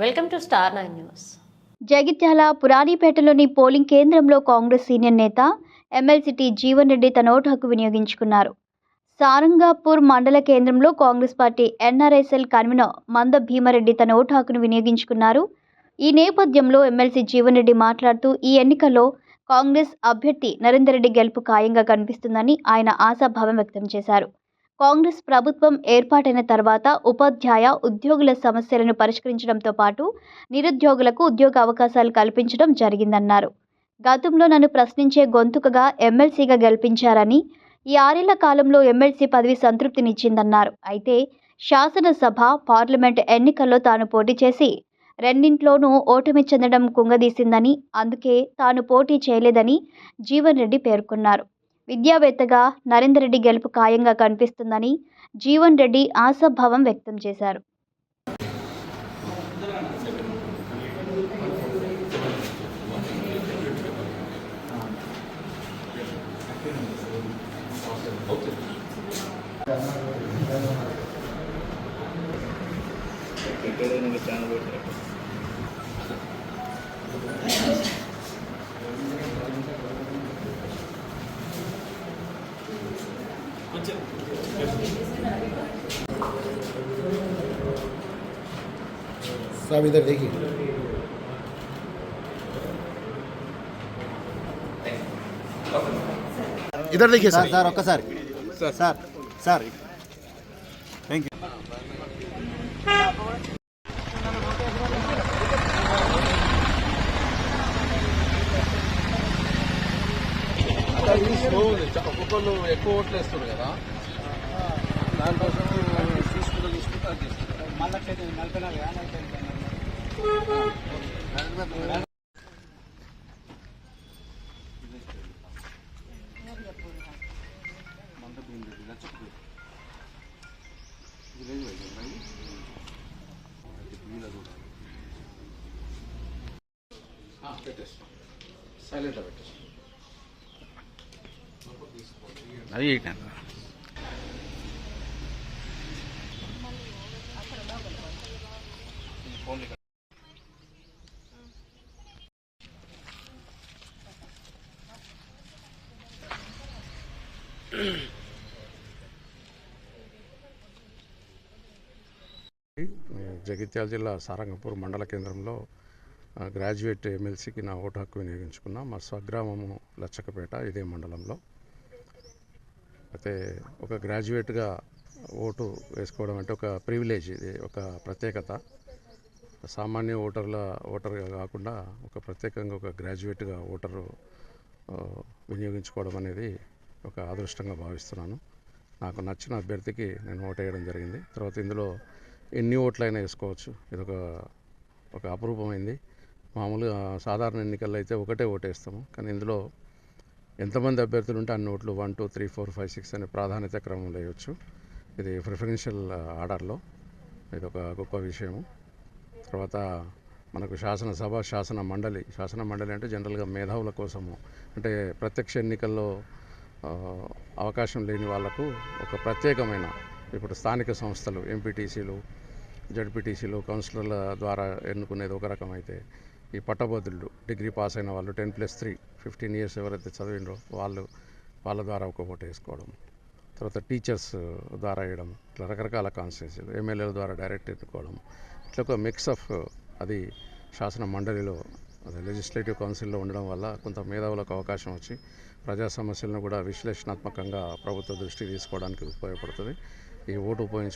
Welcome to star nine news. Jagtial పురాణిపేటలోని polling కేంద్రంలో Congress senior నేత ఎమ్మెల్సీటీ జీవన్ రెడ్డి తన ఓటు హక్కు వినియోగించుకున్నారు. సారంగాపూర్ మండల కేంద్రంలో కాంగ్రెస్ పార్టీ ఎన్ఆర్ఎస్ఎల్ కన్వీనర్ మంద భీమారెడ్డి తన ఓటు హక్కును వినియోగించుకున్నారు. ఈ నేపథ్యంలో ఎమ్మెల్సీ జీవన్ రెడ్డి మాట్లాడుతూ ఈ ఎన్నికల్లో కాంగ్రెస్ అభ్యర్థి నరేందర్ రెడ్డి గెలుపు ఖాయంగా కనిపిస్తుందని ఆయన ఆశాభావం వ్యక్తం చేశారు. కాంగ్రెస్ ప్రభుత్వం ఏర్పాటైన తర్వాత ఉపాధ్యాయ ఉద్యోగుల సమస్యలను పరిష్కరించడంతో పాటు నిరుద్యోగులకు ఉద్యోగ అవకాశాలు కల్పించడం జరిగిందన్నారు. గతంలో నన్ను ప్రశ్నించే గొంతుకగా ఎమ్మెల్సీగా గెలిపించారని ఈ ఆరేళ్ళ కాలంలో ఎమ్మెల్సీ పదవి సంతృప్తినిచ్చిందన్నారు. అయితే శాసనసభ పార్లమెంట్ ఎన్నికల్లో తాను పోటీ చేసి రెండింట్లోనూ ఓటమి చెందడం కుంగదీసిందని అందుకే తాను పోటీ చేయలేదని జీవన్ రెడ్డి పేర్కొన్నారు. విద్యావేత్తగా నరేందర్ రెడ్డి గెలుపు ఖాయంగా కనిపిస్తుందని జీవన్ రెడ్డి ఆశాభావం వ్యక్తం చేశారు. तो सब इधर देखिए। इधर देखिए sir sir. Okay sir. Sir. Sir thank you thank ఎక్కువ ఓట్లు వేస్తారు కదా. దానికోసం తీసుకుంటూ తీసుకుంటూ అది చేస్తారు పెట్టేస్తాం. సైలెంట్గా పెట్టేస్తాం. అది జగిత్యాల జిల్లా సారంగపూర్ మండల కేంద్రంలో గ్రాడ్యుయేట్ ఎమ్మెల్సీకి నా ఓటు హక్కు వినియోగించుకున్నా మా స్వగ్రామము లచ్చకపేట ఇదే మండలంలో. అయితే ఒక గ్రాడ్యుయేట్గా ఓటు వేసుకోవడం అంటే ఒక ప్రివిలేజ్ ఇది ఒక ప్రత్యేకత. సామాన్య ఓటర్ల ఓటర్గా కాకుండా ఒక ప్రత్యేకంగా ఒక గ్రాడ్యుయేట్గా ఓటరు వినియోగించుకోవడం అనేది ఒక అదృష్టంగా భావిస్తున్నాను. నాకు నచ్చిన అభ్యర్థికి నేను ఓటు వేయడం జరిగింది. తర్వాత ఇందులో ఎన్ని ఓట్లైనా వేసుకోవచ్చు. ఇది ఒక ఒక అపురూపమైంది. మామూలుగా సాధారణ ఎన్నికల్లో అయితే ఒకటే ఓటేస్తాము. కానీ ఇందులో ఎంతమంది అభ్యర్థులు ఉంటే అన్ని ఓట్లు one two three four five six అనే ప్రాధాన్యత క్రమంలో వేయవచ్చు ఇది ప్రిఫరెన్షియల్ ఆర్డర్లో. ఇది ఒక గొప్ప విషయము. తర్వాత మనకు శాసనసభ శాసన మండలి. శాసన మండలి అంటే జనరల్గా మేధావుల కోసము. అంటే ప్రత్యక్ష ఎన్నికల్లో అవకాశం లేని వాళ్ళకు ఒక ప్రత్యేకమైన ఇప్పుడు స్థానిక సంస్థలు ఎంపీటీసీలు జడ్పీటీసీలు కౌన్సిలర్ల ద్వారా ఎన్నుకునేది ఒక రకం అయితే ఈ పట్టభద్రులు డిగ్రీ పాస్ అయిన వాళ్ళు ten plus three fifteen years ఎవరైతే చదివినో వాళ్ళు వాళ్ళ ద్వారా ఒక ఓటు వేసుకోవడం తర్వాత టీచర్స్ ద్వారా వేయడం ఇట్లా రకరకాల కాన్స్టిట్యూన్సీలు ఎమ్మెల్యేల ద్వారా డైరెక్ట్ ఎన్నుకోవడం ఇట్లా ఒక మిక్స్ ఆఫ్ అది శాసన మండలిలో అదే లెజిస్లేటివ్ కౌన్సిల్లో ఉండడం వల్ల కొంత మేధావులకు అవకాశం వచ్చి ప్రజా సమస్యలను కూడా విశ్లేషణాత్మకంగా ప్రభుత్వ దృష్టికి తీసుకోవడానికి ఉపయోగపడుతుంది. ఈ ఓటు ఉపయోగించుకో